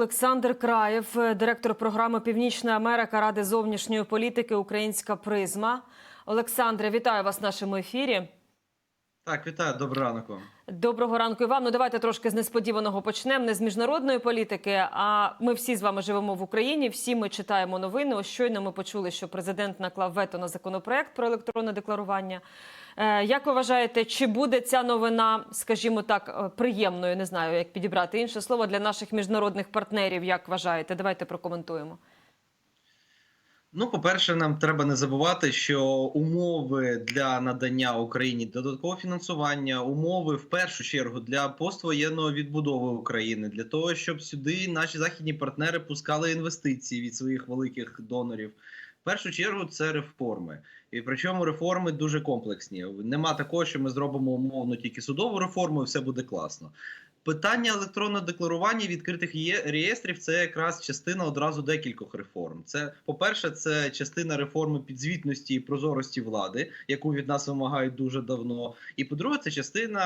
Олександр Краєв, директор програми Північна Америка Ради зовнішньої політики Українська призма. Олександре, вітаю вас в нашому ефірі. Так, вітаю, доброго ранку. Доброго ранку і вам. Ну давайте трошки з несподіваного почнемо. Не з міжнародної політики. А ми всі з вами живемо в Україні. Всі ми читаємо новини. Ось щойно ми почули, що президент наклав вето на законопроект про електронне декларування. Е, Як ви вважаєте, чи буде ця новина, скажімо так, е, приємною? Не знаю, як підібрати інше слово для наших міжнародних партнерів. Як вважаєте? Давайте прокоментуємо. Ну, по-перше, нам треба не забувати, що умови для надання Україні додаткового фінансування, умови в першу чергу для поствоєнної відбудови України, для того, щоб сюди наші західні партнери пускали інвестиції від своїх великих донорів. В першу чергу це реформи. І причому реформи дуже комплексні. Нема такого, що ми зробимо умовно тільки судову реформу, і все буде класно. Питання електронного декларування відкритих реєстрів це якраз частина одразу декількох реформ. Це, по-перше, це частина реформи підзвітності і прозорості влади, яку від нас вимагають дуже давно. І по-друге, це частина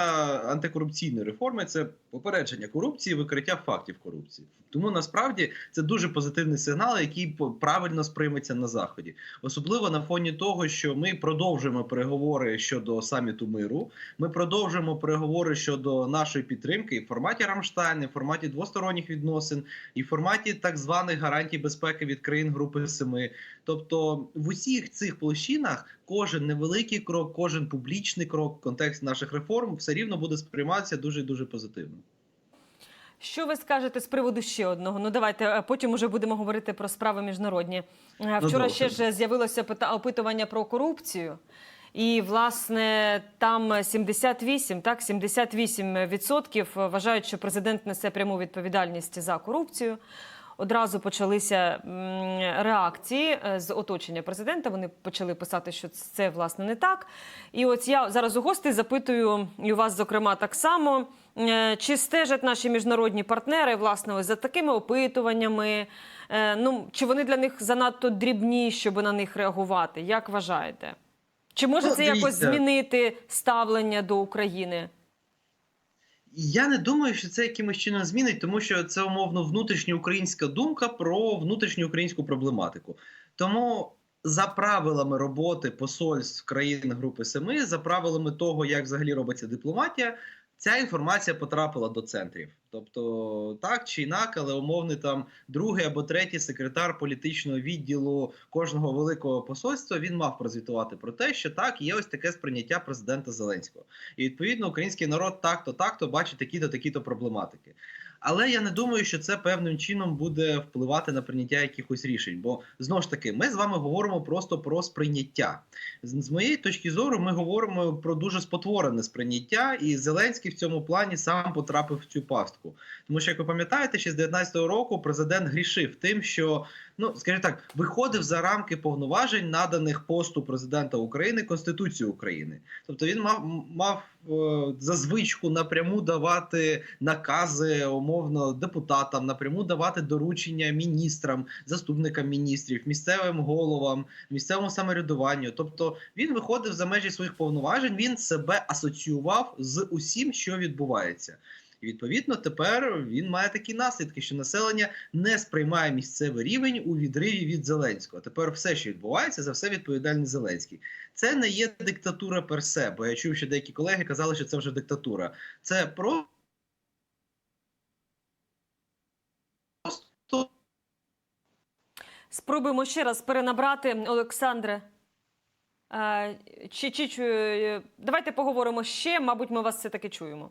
антикорупційної реформи. Це попередження корупції, викриття фактів корупції. Тому насправді це дуже позитивний сигнал, який правильно сприйметься на заході, особливо на фоні того, що ми продовжуємо переговори щодо саміту миру. Ми продовжуємо переговори щодо нашої підтримки в форматі Рамштайн, і в форматі двосторонніх відносин, і в форматі так званих гарантій безпеки від країн Групи Семи. Тобто, в усіх цих площинах кожен невеликий крок, кожен публічний крок в контексті наших реформ все рівно буде сприйматися дуже дуже позитивно. Що ви скажете з приводу ще одного? Ну давайте потім уже будемо говорити про справи міжнародні. Е, Вчора добре. ще ж з'явилося опитування про корупцію. І власне там 78, так 78% вважають, що президент несе пряму відповідальність за корупцію. Одразу почалися реакції е, з оточення президента. Вони почали писати, що це власне не так. І от я зараз у гостей запитую, і у вас, зокрема, так само. е, Чи стежать наші міжнародні партнери власне ось за такими опитуваннями? Е, Ну чи вони для них занадто дрібні, щоб на них реагувати? Як вважаєте? Чи може Ну, це якось змінити ставлення до України? Я не думаю, що це якимось чином змінить, тому що це умовно внутрішньоукраїнська думка про внутрішню українську проблематику. Тому за правилами роботи посольств країн Групи Семи, за правилами того, як взагалі робиться дипломатія, ця інформація потрапила до центрів. Тобто, так чи інак, але умовний там другий або третій секретар політичного відділу кожного великого посольства він мав прозвітувати про те, що так є ось таке сприйняття президента Зеленського. І відповідно український народ так-то, так-то бачить такі-то, такі-то проблематики. Але я не думаю, що це певним чином буде впливати на прийняття якихось рішень. Бо знову ж таки, ми з вами говоримо просто про сприйняття. З, моєї точки зору, ми говоримо про дуже спотворене сприйняття, і Зеленський в цьому плані сам потрапив в цю пастку. Тому що, як ви пам'ятаєте, ще з 19-го року президент грішив тим, що ну скажімо так, виходив за рамки повноважень, наданих посту президента України Конституції України. Тобто він мав мав е, за звичку напряму давати накази умовно депутатам, напряму давати доручення міністрам, заступникам міністрів, місцевим головам, місцевому самоврядуванню. Тобто він виходив за межі своїх повноважень. Він себе асоціював з усім, що відбувається. І відповідно тепер він має такі наслідки, що населення не сприймає місцевий рівень у відриві від Зеленського. Тепер все, що відбувається, за все відповідальний Зеленський. Це не є диктатура персе, бо я чув, що деякі колеги казали, що це вже диктатура. Це просто Спробуємо ще раз перенабрати Олександре. Е, Чи, чи, чи, е, давайте поговоримо ще. Мабуть, ми вас все-таки чуємо.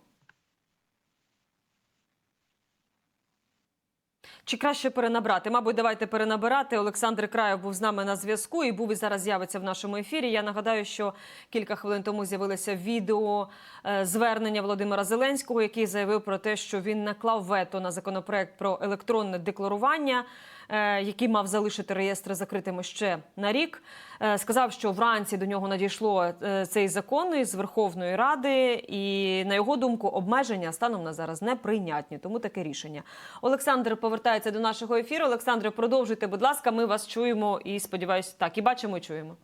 Чи краще перенабрати? Мабуть, давайте перенабирати. Олександр Краєв був з нами на зв'язку і був і зараз з'явиться в нашому ефірі. Я нагадаю, що кілька хвилин тому з'явилося відео е, звернення Володимира Зеленського, який заявив про те, що він наклав вето на законопроект про електронне декларування, е, який мав залишити реєстри закритими ще на рік. Е, Сказав, що вранці до нього надійшло цей закон із Верховної Ради, і на його думку, обмеження станом на зараз неприйнятні. Тому таке рішення. Олександр повертається до нашого ефіру. Олександре, продовжуйте, будь ласка. Ми вас чуємо і сподіваюся, так і бачимо, і чуємо.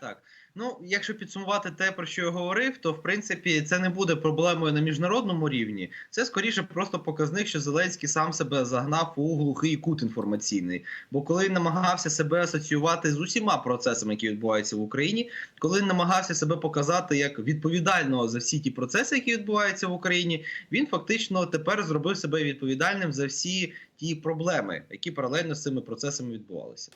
Так, Ну, якщо підсумувати те, про що я говорив, то в принципі це не буде проблемою на міжнародному рівні. Це скоріше просто показник, що Зеленський сам себе загнав у глухий кут інформаційний. Бо коли він намагався себе асоціювати з усіма процесами, які відбуваються в Україні, коли він намагався себе показати як відповідального за всі ті процеси, які відбуваються в Україні, він фактично тепер зробив себе відповідальним за всі ті проблеми, які паралельно з цими процесами відбувалися.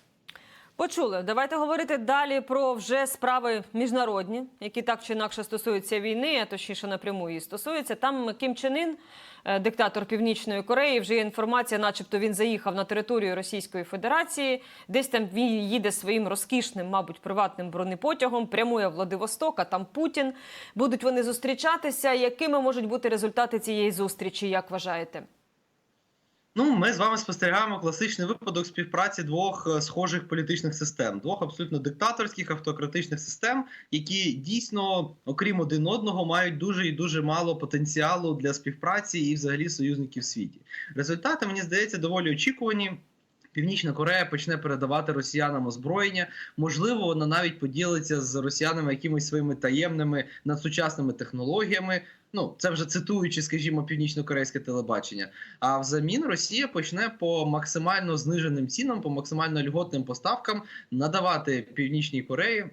Почули. Давайте говорити далі про вже справи міжнародні, які так чи інакше стосуються війни, а точніше напряму її стосуються. Там Кім Чен Ін, е, диктатор Північної Кореї, вже є інформація, начебто він заїхав на територію Російської Федерації. Десь там він їде своїм розкішним, мабуть, приватним бронепотягом, прямує Владивосток, а там Путін. Будуть вони зустрічатися. Якими можуть бути результати цієї зустрічі? Як вважаєте? Ну, ми з вами спостерігаємо класичний випадок співпраці двох е, схожих політичних систем, двох абсолютно диктаторських автократичних систем, які дійсно, окрім один одного, мають дуже і дуже мало потенціалу для співпраці і, взагалі, союзників в світі. Результати мені здається доволі очікувані. Північна Корея почне передавати росіянам озброєння. Можливо, вона навіть поділиться з росіянами якимись своїми таємними надсучасними технологіями. Ну, це вже цитуючи, скажімо, північно-корейське телебачення. А взамін Росія почне по максимально зниженим цінам, по максимально льготним поставкам надавати Північній Кореї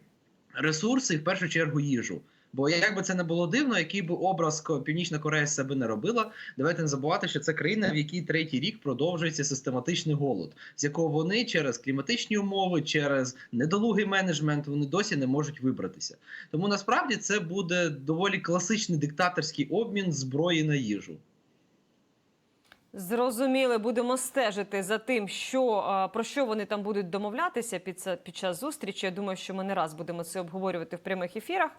ресурси, в першу чергу їжу. Бо як би це не було дивно, який би образ Північна Корея себе не робила, давайте не забувати, що це країна, в якій третій рік продовжується систематичний голод, з якого вони через кліматичні умови, через недолугий менеджмент вони досі не можуть вибратися. Тому насправді це буде доволі класичний диктаторський обмін зброї на їжу. Зрозуміли, будемо стежити за тим, що про що вони там будуть домовлятися під під час зустрічі. Я думаю, що ми не раз будемо це обговорювати в прямих ефірах.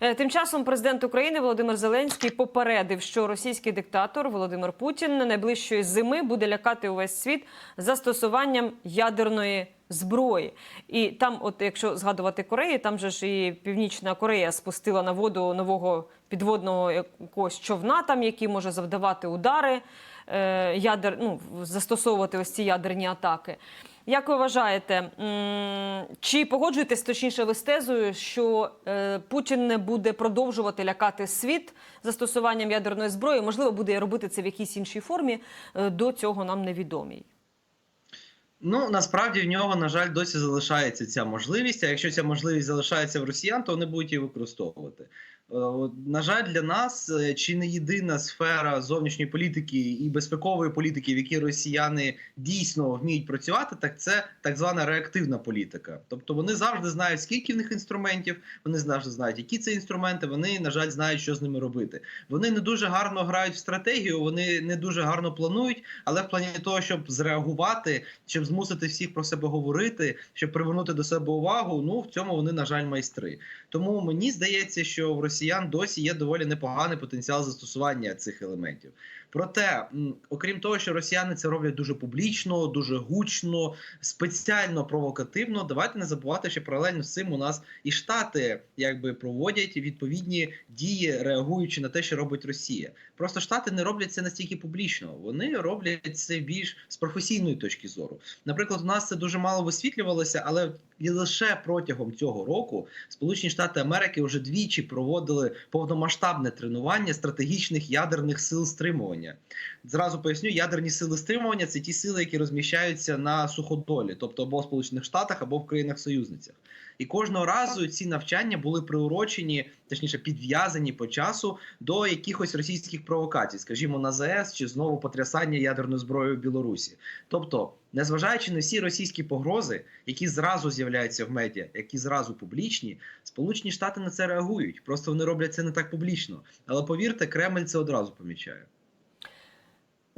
Е, Тим часом президент України Володимир Зеленський попередив, що російський диктатор Володимир Путін на найближчої зими буде лякати увесь світ застосуванням ядерної зброї. І там, от якщо згадувати Корею, там же ж і Північна Корея спустила на воду нового підводного якогось човна, там який може завдавати удари ядер, ну, застосовувати ось ці ядерні атаки. Як ви вважаєте, чи погоджуєтесь точніше ви з тезою, що е, Путін не буде продовжувати лякати світ застосуванням ядерної зброї? Можливо, буде робити це в якійсь іншій формі, е, до цього нам невідомій. Ну насправді в нього, на жаль, досі залишається ця можливість. А якщо ця можливість залишається в росіян, то вони будуть її використовувати. Е, На жаль, для нас е, чи не єдина сфера зовнішньої політики і безпекової політики, в якій росіяни дійсно вміють працювати, так це так звана реактивна політика. Тобто вони завжди знають, скільки в них інструментів, вони завжди знають, які це інструменти. Вони, на жаль, знають, що з ними робити. Вони не дуже гарно грають в стратегію, вони не дуже гарно планують, але в плані того, щоб зреагувати, щоб змусити всіх про себе говорити, щоб привернути до себе увагу. Ну в цьому вони, на жаль, майстри. Тому мені здається, що в росіян досі є доволі непоганий потенціал застосування цих елементів. Проте, окрім того, що росіяни це роблять дуже публічно, дуже гучно, спеціально провокативно. Давайте не забувати, що паралельно з цим у нас і штати якби проводять відповідні дії, реагуючи на те, що робить Росія. Просто штати не роблять це настільки публічно. Вони роблять це більш з професійної точки зору. Наприклад, у нас це дуже мало висвітлювалося, але і лише протягом цього року Сполучені Штати Америки вже двічі проводили повномасштабне тренування стратегічних ядерних сил стримування. Зразу поясню, ядерні сили стримування це ті сили, які розміщаються на суходолі, тобто або в Сполучених Штатах, або в країнах-союзницях. І кожного разу ці навчання були приурочені, точніше підв'язані по часу до якихось російських провокацій, скажімо, на ЗАЕС чи знову потрясання ядерною зброєю в Білорусі. Тобто, незважаючи на всі російські погрози, які зразу з'являються в медіа, які зразу публічні, Сполучені Штати на це реагують. Просто вони роблять це не так публічно. Але повірте, Кремль це одразу помічає.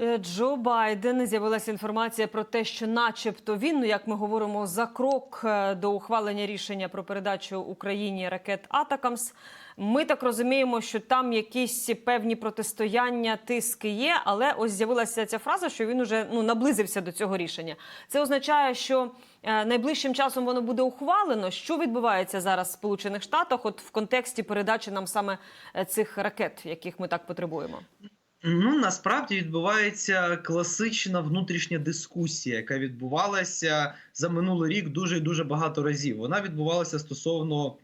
Е, Джо Байден з'явилася інформація про те, що, начебто, він, ну як ми говоримо, за крок е, до ухвалення рішення про передачу Україні ракет Атакамс. Ми так розуміємо, що там якісь певні протистояння, тиски є, але ось з'явилася ця фраза, що він уже ну наблизився до цього рішення. Це означає, що е, найближчим часом воно буде ухвалено. Що відбувається зараз в Сполучених Штатах, от в контексті передачі нам саме цих ракет, яких ми так потребуємо. Ну насправді відбувається класична внутрішня дискусія, яка відбувалася за минулий рік дуже і дуже багато разів. Вона відбувалася стосовно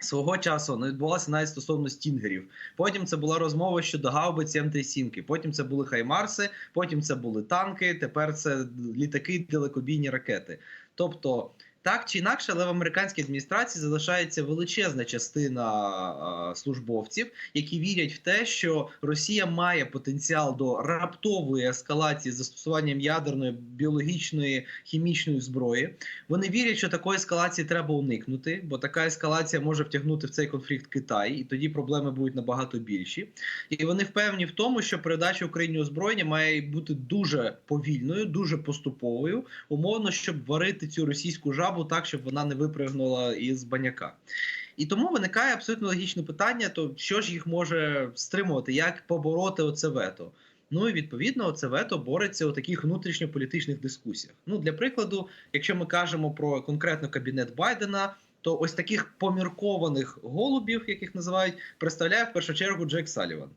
Свого часу не відбулася навіть стосовно стінгерів. Потім це була розмова щодо гаубиці М37, потім це були хаймарси, потім це були танки. Тепер це літаки, далекобійні ракети. Тобто, так чи інакше, але в американській адміністрації залишається величезна частина службовців, які вірять в те, що Росія має потенціал до раптової ескалації з застосуванням ядерної, біологічної, хімічної зброї. Вони вірять, що такої ескалації треба уникнути, бо така ескалація може втягнути в цей конфлікт Китай, і тоді проблеми будуть набагато більші. І вони впевнені в тому, що передача Україні озброєння має бути дуже повільною, дуже поступовою, умовно, щоб варити цю російську жабу так, щоб вона не випригнула із баняка. І тому виникає абсолютно логічне питання: то що ж їх може стримувати, як побороти оце вето? Ну і відповідно, це вето бореться у таких внутрішньополітичних дискусіях. Ну, для прикладу, якщо ми кажемо про конкретно кабінет Байдена, то ось таких поміркованих голубів, яких називають, представляє в першу чергу Джек Саліван.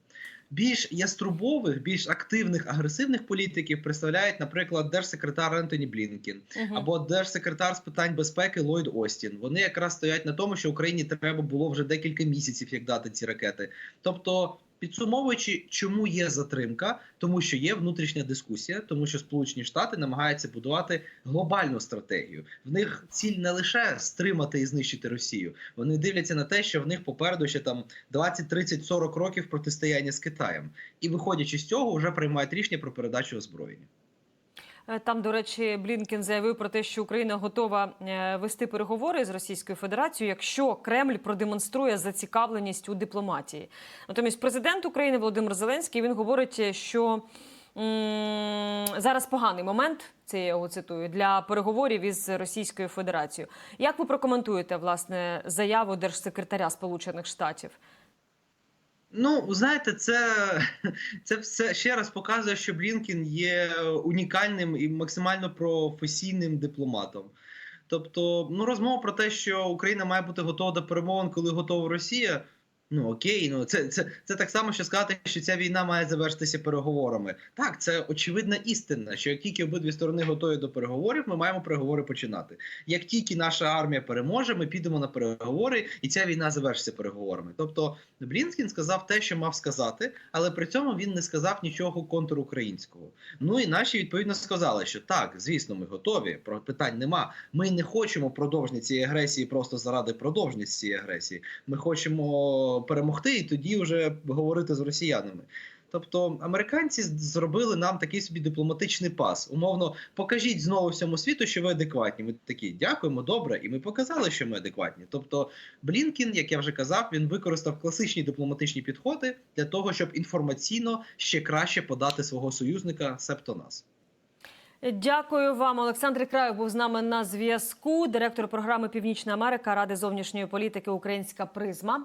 Більш яструбових, більш активних, агресивних політиків представляють, наприклад, держсекретар Ентоні Блінкін Мгм. або держсекретар з питань безпеки Ллойд Остін. Вони якраз стоять на тому, що Україні треба було вже декілька місяців, як дати ці ракети. Тобто, підсумовуючи, чому є затримка, тому що є внутрішня дискусія, тому що Сполучені Штати намагаються будувати глобальну стратегію. В них ціль не лише стримати і знищити Росію. Вони дивляться на те, що в них попереду ще там 20, 30, 40 років протистояння з Китаєм, і виходячи з цього, вже приймають рішення про передачу озброєння. Е, Там, до речі, Блінкен заявив про те, що Україна готова е, вести переговори з Російською Федерацією, якщо Кремль продемонструє зацікавленість у дипломатії. Натомість, президент України Володимир Зеленський він говорить, що зараз поганий момент, це я його цитую, для переговорів із Російською Федерацією. Як ви прокоментуєте власне заяву держсекретаря Сполучених Штатів? Ну, знаєте, це, це все ще раз показує, що Блінкін є унікальним і максимально професійним дипломатом. Тобто, ну розмова про те, що Україна має бути готова до перемовин, коли готова Росія. Ну окей, ну це, це, це так само, що сказати, що ця війна має завершитися переговорами. Так, це очевидна істина, що як тільки обидві сторони готові до переговорів, ми маємо переговори починати. Як тільки наша армія переможе, ми підемо на переговори, і ця війна завершиться переговорами. Тобто Блінкін сказав те, що мав сказати, але при цьому він не сказав нічого контрукраїнського. Ну і наші відповідно сказали, що так, звісно, ми готові. Про питань нема. Ми не хочемо продовження цієї агресії просто заради продовження цієї агресії. Ми хочемо перемогти і тоді вже говорити з росіянами. Тобто американці зробили нам такий собі дипломатичний пас. Умовно, покажіть знову всьому світу, що ви адекватні. Ми такі дякуємо, добре, і ми показали, що ми адекватні. Тобто, Блінкін, як я вже казав, він використав класичні дипломатичні підходи для того, щоб інформаційно ще краще подати свого союзника, себто нас. Дякую вам. Олександр Краюк був з нами на зв'язку. Директор програми Північна Америка Ради зовнішньої політики Українська призма.